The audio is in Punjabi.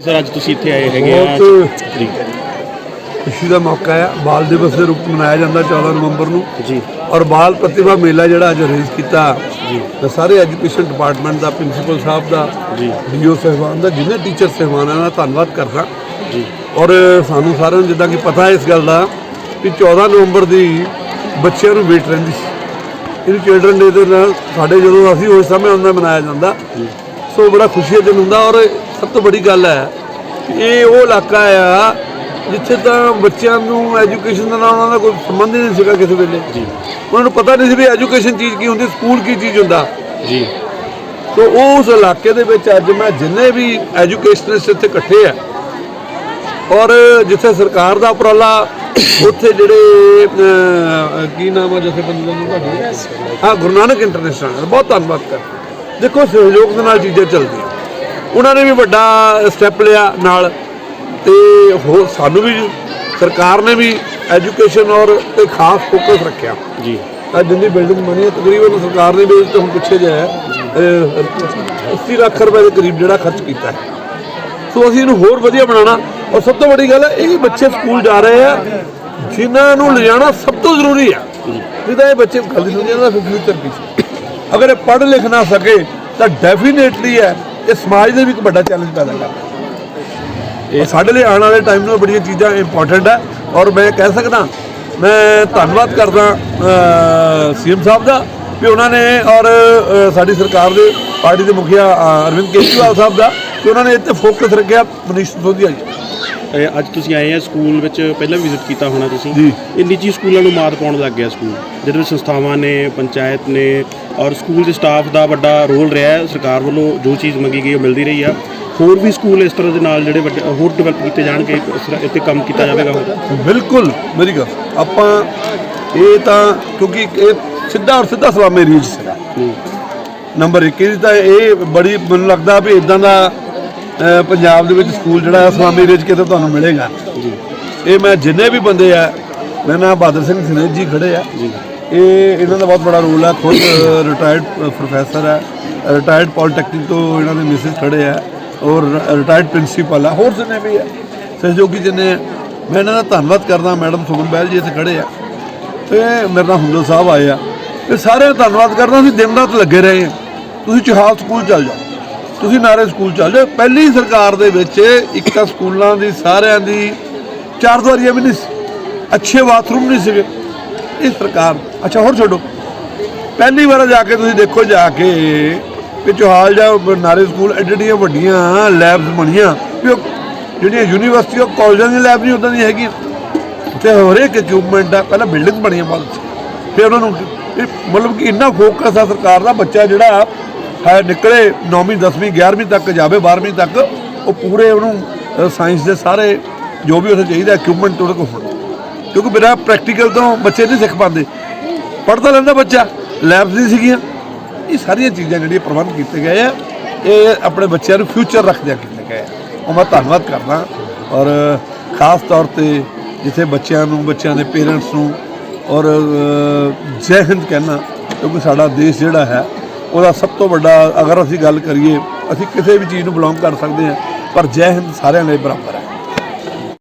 ਸਰ ਅੱਜ ਤੁਸੀਂ ਇੱਥੇ ਆਏ ਹੈਗੇ ਆ। ਬਹੁਤ ਖੁਸ਼ੀ ਦਾ ਮੌਕਾ ਹੈ ਬਾਲ ਦਿਵਸ ਦੇ ਰੂਪ ਮਨਾਇਆ ਜਾਂਦਾ 14 ਨਵੰਬਰ ਨੂੰ। ਜੀ। ਔਰ ਬਾਲ ਪ੍ਰਤਿਭਾ ਮੇਲਾ ਜਿਹੜਾ ਅੱਜ ਅਰੇਂਜ ਕੀਤਾ। ਜੀ। ਤੇ ਸਾਰੇ ਐਜੂਕੇਸ਼ਨ ਡਿਪਾਰਟਮੈਂਟ ਦਾ ਪ੍ਰਿੰਸੀਪਲ ਸਾਹਿਬ ਦਾ ਜੀ। ਡੀਓ ਸਾਹਿਬਾਨ ਦਾ ਜਿੰਨੇ ਟੀਚਰ ਸਾਹਿਬਾਨਾਂ ਦਾ ਧੰਨਵਾਦ ਕਰਦਾ। ਜੀ। ਔਰ ਸਾਨੂੰ ਸਾਰਿਆਂ ਨੂੰ ਜਿੱਦਾਂ ਕਿ ਪਤਾ ਹੈ ਇਸ ਗੱਲ ਦਾ ਕਿ 14 ਨਵੰਬਰ ਦੀ ਬੱਚਿਆਂ ਨੂੰ ਵੇਟ ਰਹਿੰਦੀ ਸੀ। ਇਹ ਚਿਲਡਰਨ ਡੇ ਦੇ ਨਾਲ ਸਾਡੇ ਜਦੋਂ ਅਸੀਂ ਉਸ ਸਮੇਂ ਹੁੰਦਾ ਮਨਾਇਆ ਜਾਂਦਾ। ਸੋ ਬੜਾ ਖੁਸ਼ੀ ਦਾ ਦਿਨ ਹੁੰਦਾ। ਔਰ ਸਭ ਤੋਂ ਵੱਡੀ ਗੱਲ ਹੈ ਇਹ ਉਹ ਇਲਾਕਾ ਆ ਜਿੱਥੇ ਤਾਂ ਬੱਚਿਆਂ ਨੂੰ ਐਜੂਕੇਸ਼ਨ ਦਾ ਨਾਲ ਉਹਨਾਂ ਦਾ ਕੋਈ ਸੰਬੰਧ ਹੀ ਨਹੀਂ ਸੀਗਾ ਕਿਸੇ ਵੇਲੇ। ਜੀ। ਉਹਨਾਂ ਨੂੰ ਪਤਾ ਨਹੀਂ ਸੀ ਵੀ ਐਜੂਕੇਸ਼ਨ ਚੀਜ਼ ਕੀ ਹੁੰਦੀ ਸਕੂਲ ਕੀ ਚੀਜ਼ ਹੁੰਦਾ। ਜੀ। ਸੋ ਉਸ ਇਲਾਕੇ ਦੇ ਵਿੱਚ ਅੱਜ ਮੈਂ ਜਿੰਨੇ ਵੀ ਐਜੂਕੇਸ਼ਨਿਸਟ ਇੱਥੇ ਇਕੱਠੇ ਆ ਔਰ ਜਿੱਥੇ ਸਰਕਾਰ ਦਾ ਉਪਰਾਲਾ ਉੱਥੇ ਜਿਹੜੇ ਕੀ ਨਾਮ ਹੈ ਜਿੱਥੇ ਬੰਦੇ ਨੂੰ ਤੁਹਾਡੇ ਹਾਂ ਗੁਰੂ ਨਾਨਕ ਇੰਟਰਨੈਸ਼ਨਲ ਬਹੁਤ ਧੰਨਵਾਦ ਕਰ ਦੇਖੋ ਸਹਿਯੋਗ ਦੇ ਨਾਲ ਚੀਜ਼ਾਂ ਚੱਲਦੀਆਂ। ਉਹਨਾਂ ਨੇ ਵੀ ਵੱਡਾ ਸਟੈਪ ਲਿਆ ਨਾਲ। ਤੇ ਹੋ ਸਾਨੂੰ ਵੀ ਸਰਕਾਰ ਨੇ ਵੀ ਐਜੂਕੇਸ਼ਨ ਔਰ ਤੇ ਖਾਸ ਫੋਕਸ ਰੱਖਿਆ। ਜੀ। ਅੱਜ ਜਿੰਨੀ ਬਿਲਡਿੰਗ ਬਣੀ ਹੈ ਤਕਰੀਬਨ ਸਰਕਾਰ ਨੇ ਵੀ ਹੁਣ ਪਿੱਛੇ ਜਿਹਾ 80 ਲੱਖ ਰੁਪਏ ਦੇ ਕਰੀਬ ਜਿਹੜਾ ਖਰਚ ਕੀਤਾ ਹੈ। ਸੋ ਅਸੀਂ ਇਹਨੂੰ ਹੋਰ ਵਧੀਆ ਬਣਾਉਣਾ। ਔਰ ਸਭ ਤੋਂ ਵੱਡੀ ਗੱਲ ਹੈ ਇਹ ਬੱਚੇ ਸਕੂਲ ਜਾ ਰਹੇ ਆ ਜਿਨ੍ਹਾਂ ਨੂੰ ਲਿਜਾਣਾ ਸਭ ਤੋਂ ਜ਼ਰੂਰੀ ਆ। ਜਿਹਦਾ ਇਹ ਬੱਚੇ ਖਾਲੀ ਸੁਣ ਜਾਂਦਾ ਫਿਰ ਫਿਊਚਰ ਕੀ ਅਗਰ ਇਹ ਪੜ੍ਹ ਲਿਖ ਨਾ ਸਕੇ ਤਾਂ ਡੈਫੀਨੇਟਲੀ ਹੈ ਇਹ ਸਮਾਜ ਦੇ ਵੀ ਇੱਕ ਵੱਡਾ ਚੈਲੰਜ ਪੈਦਾ ਕਰਦਾ ਇਹ ਸਾਡੇ ਲਈ ਆਉਣ ਵਾਲੇ ਟਾਈਮ ਨੂੰ ਬੜੀਆਂ ਚੀਜ਼ਾਂ ਇੰਪੋਰਟੈਂਟ ਹੈ ਔਰ ਮੈਂ ਕਹਿ ਸਕਦਾ, ਮੈਂ ਧੰਨਵਾਦ ਕਰਦਾ ਸੀਐਮ ਸਾਹਿਬ ਦਾ ਵੀ ਉਹਨਾਂ ਨੇ ਔਰ ਸਾਡੀ ਸਰਕਾਰ ਦੇ, ਪਾਰਟੀ ਦੇ ਮੁਖੀਆ ਅਰਵਿੰਦ ਕੇਜਰੀਵਾਲ ਸਾਹਿਬ ਦਾ ਕਿ ਉਹਨਾਂ ਨੇ ਇੱਥੇ ਫੋਕਸ ਰੱਖਿਆ, ਮਨੀਸ਼ ਸਿਸੋਦੀਆ ਜੀ। ਅੱਜ ਤੁਸੀਂ ਆਏ ਆ ਸਕੂਲ ਵਿੱਚ ਪਹਿਲਾਂ ਵੀ ਵਿਜ਼ਿਟ ਕੀਤਾ ਹੋਣਾ ਤੁਸੀਂ। ਜੀ। ਇਹ ਨਿੱਜੀ ਸਕੂਲਾਂ ਨੂੰ ਮਾਤ ਪਾਉਣ ਲੱਗ ਗਿਆ ਸਕੂਲ ਜਿਹਦੇ ਵਿੱਚ ਸੰਸਥਾਵਾਂ ਨੇ ਪੰਚਾਇਤ ਨੇ ਔਰ ਸਕੂਲ ਦੇ ਸਟਾਫ ਦਾ ਵੱਡਾ ਰੋਲ ਰਿਹਾ ਹੈ। ਸਰਕਾਰ ਵੱਲੋਂ ਜੋ ਚੀਜ਼ ਮੰਗੀ ਗਈ ਉਹ ਮਿਲਦੀ ਰਹੀ ਆ। ਹੋਰ ਵੀ ਸਕੂਲ ਇਸ ਤਰ੍ਹਾਂ ਦੇ ਨਾਲ ਜਿਹੜੇ ਵੱਡੇ ਹੋਰ ਡਿਵੈਲਪ ਕੀਤੇ ਜਾਣਗੇ ਇਸ ਤਰ੍ਹਾਂ ਇੱਥੇ ਕੰਮ ਕੀਤਾ ਜਾਵੇਗਾ ਹੋਰ? ਬਿਲਕੁਲ ਮੇਰੀ ਗੱਲ। ਆਪਾਂ ਇਹ ਤਾਂ ਕਿਉਂਕਿ ਇਹ ਸਿੱਧਾ ਔਰ ਸਿੱਧਾ ਸਲਾਮੇ ਰੀਜ ਸੀਗਾ। ਨੰਬਰ 1 ਦੀ ਤਾਂ ਇਹ ਬੜੀ ਮੈਨੂੰ ਲੱਗਦਾ ਵੀ ਇਦਾਂ ਦਾ ਪੰਜਾਬ ਦੇ ਵਿੱਚ ਸਕੂਲ ਜਿਹੜਾ ਹੈ ਸਲਾਮੀ ਰੇਜ ਕਿਤੇ ਤੁਹਾਨੂੰ ਮਿਲੇਗਾ। ਇਹ ਮੈਂ ਜਿੰਨੇ ਵੀ ਬੰਦੇ ਆ ਮੈਂ ਨਾ ਬਹਾਦਰ ਸਿੰਘ ਸਨੇਜ ਜੀ ਖੜੇ ਆ। ਇਹ ਇਹਨਾਂ ਦਾ ਬਹੁਤ ਬੜਾ ਰੋਲ ਹੈ ਖੁਦ ਰਿਟਾਇਰਡ ਪ੍ਰੋਫੈਸਰ ਹੈ ਰਿਟਾਇਰਡ ਪੋਲੀਟੈਕਨਿਕ ਤੋਂ ਇਹਨਾਂ ਦੇ ਮਿਸਿਸ ਖੜੇ ਆ ਔਰ ਰਿਟਾਇਰਡ ਪ੍ਰਿੰਸੀਪਲ ਆ ਹੋਰ ਜਿੰਨੇ ਵੀ ਆ ਸਹਿਯੋਗੀ ਜਿੰਨੇ ਆ ਮੈਂ ਇਹਨਾਂ ਦਾ ਧੰਨਵਾਦ ਕਰਦਾ ਮੈਡਮ ਸੁਮਨ ਬਹਿਲ ਜੀ ਇੱਥੇ ਖੜੇ ਆ। ਤੇ ਮੇਰੇ ਨਾਲ ਹੁੰਦਲ ਸਾਹਿਬ ਆਏ ਆ। ਇਹ ਸਾਰਿਆਂ ਦਾ ਧੰਨਵਾਦ ਕਰਦਾ ਅਸੀਂ ਦਿਨ ਰਾਤ ਲੱਗੇ ਰਹੇ ਆ ਤੁਸੀਂ ਚਹਾਲ ਸਕੂਲ ਚੱਲ ਜਾਓ। ਤੁਸੀਂ ਨਾਰੇ ਸਕੂਲ ਚੱਲ ਜਾਓ। ਪਹਿਲੀ ਸਰਕਾਰ ਦੇ ਵਿੱਚ ਇੱਕ ਤਾਂ ਸਕੂਲਾਂ ਦੀ ਸਾਰਿਆਂ ਦੀ ਚਾਰ ਦੁਆਰੀਆਂ ਵੀ ਨਹੀਂ ਸੀ। ਅੱਛੇ ਬਾਥਰੂਮ ਨਹੀਂ ਸੀਗੇ। ਇਹ ਸਰਕਾਰ ਅੱਛਾ, ਹੋਰ ਛੱਡੋ। ਪਹਿਲੀ ਵਾਰ ਜਾ ਕੇ ਤੁਸੀਂ ਦੇਖੋ ਜਾ ਕੇ ਕਿ ਚੋਹਾਲ ਜਾ ਨਾਰੇ ਸਕੂਲ ਐਡੀਆਂ ਵੱਡੀਆਂ ਲੈਬਸ ਬਣੀਆਂ। ਵੀ ਉਹ ਜਿਹੜੀਆਂ ਯੂਨੀਵਰਸਿਟੀ ਉਹ ਕਾਲਜਾਂ ਦੀ ਲੈਬ ਨਹੀਂ, ਉਦਾਂ ਦੀ ਹੈਗੀ ਤੇ ਹਰੇਕ ਇਕਵਿਪਮੈਂਟ ਆ, ਪਹਿਲਾਂ ਬਿਲਡਿੰਗ ਬਣੀਆਂ ਬਾਅਦ ਫਿਰ ਉਹਨਾਂ ਨੂੰ ਮਤਲਬ ਕਿ ਇੰਨਾ ਫੋਕਸ ਆ ਸਰਕਾਰ ਦਾ, ਬੱਚਾ ਜਿਹੜਾ ਹੈ ਨਿਕਲੇ 9ਵੀਂ 10ਵੀਂ 11ਵੀਂ ਤੱਕ ਜਾਵੇ 12ਵੀਂ ਤੱਕ, ਉਹ ਪੂਰੇ ਉਹਨੂੰ ਸਾਇੰਸ ਦੇ ਸਾਰੇ ਜੋ ਵੀ ਉੱਥੇ ਚਾਹੀਦਾ ਇਕਵਿਪਮੈਂਟ ਉਹਦੇ ਕੋਲ ਹੋਣ। ਕਿਉਂਕਿ ਬਿਨਾਂ ਪ੍ਰੈਕਟੀਕਲ ਤੋਂ ਬੱਚੇ ਨਹੀਂ ਸਿੱਖ ਪਾਉਂਦੇ। ਪੜ੍ਹਦਾ ਲੈਂਦਾ ਬੱਚਾ ਲੈਬਸ ਨਹੀਂ ਸੀਗੀਆਂ। ਇਹ ਸਾਰੀਆਂ ਚੀਜ਼ਾਂ ਜਿਹੜੀਆਂ ਪ੍ਰਬੰਧ ਕੀਤੇ ਗਏ ਆ, ਇਹ ਆਪਣੇ ਬੱਚਿਆਂ ਨੂੰ ਫਿਊਚਰ ਰੱਖਦਿਆਂ ਕੀਤੇ ਗਏ ਆ। ਉਹ ਮੈਂ ਧੰਨਵਾਦ ਕਰਦਾ, ਔਰ, ਖਾਸ ਤੌਰ ਤੇ ਜਿੱਥੇ ਬੱਚਿਆਂ ਨੂੰ, ਬੱਚਿਆਂ ਦੇ ਪੇਰੈਂਟਸ ਨੂੰ, ਔਰ ਜੈ ਹਿੰਦ ਕਹਿਣਾ, ਕਿਉਂਕਿ ਸਾਡਾ ਦੇਸ਼ ਜਿਹੜਾ ਹੈ ਉਹਦਾ ਸਭ ਤੋਂ ਵੱਡਾ ਅਗਰ ਅਸੀਂ ਗੱਲ ਕਰੀਏ, ਅਸੀਂ ਕਿਸੇ ਵੀ ਚੀਜ਼ ਨੂੰ ਬਿਲੋਂਗ ਕਰ ਸਕਦੇ ਹਾਂ, ਪਰ ਜੈ ਹਿੰਦ ਸਾਰਿਆਂ ਲਈ ਬਰਾਬਰ ਹੈ।